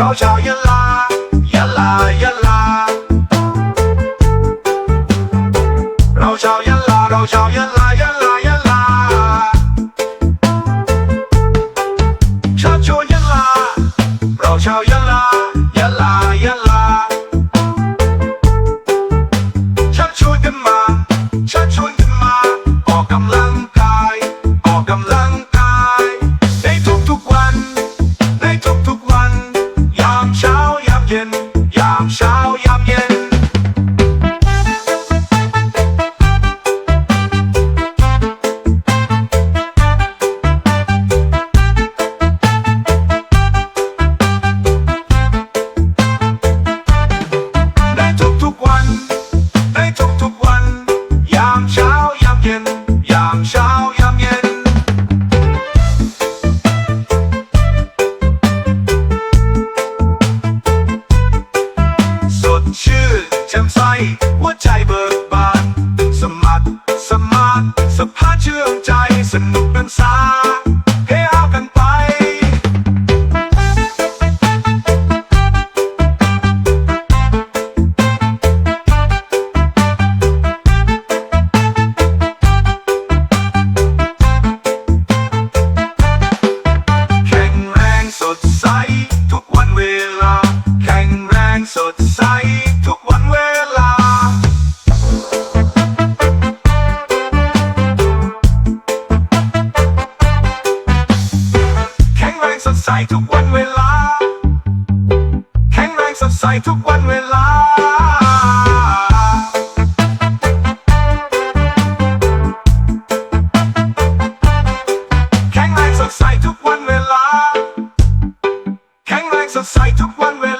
ราชาวยะลายะลายะลา เราชาวยะลา เราชาวยะลายะลายะลาชาชั่วยะลา เราชาวยะลายะลายะลาชักชวนกันมาชักชวนกันมาออกกำลัง เย็นยามเช้ายามเย็น สดชื่นแจ่มใสหัวใจเบิก ดใสทุกวันเวลา แข็งแรงสดใสทุกวันเวลา แข็งแรงสดใสทุกวันเวลา แข็งแรงสดใสทุกวันเวลา แข็งแรงสดใสทุกวันเวลา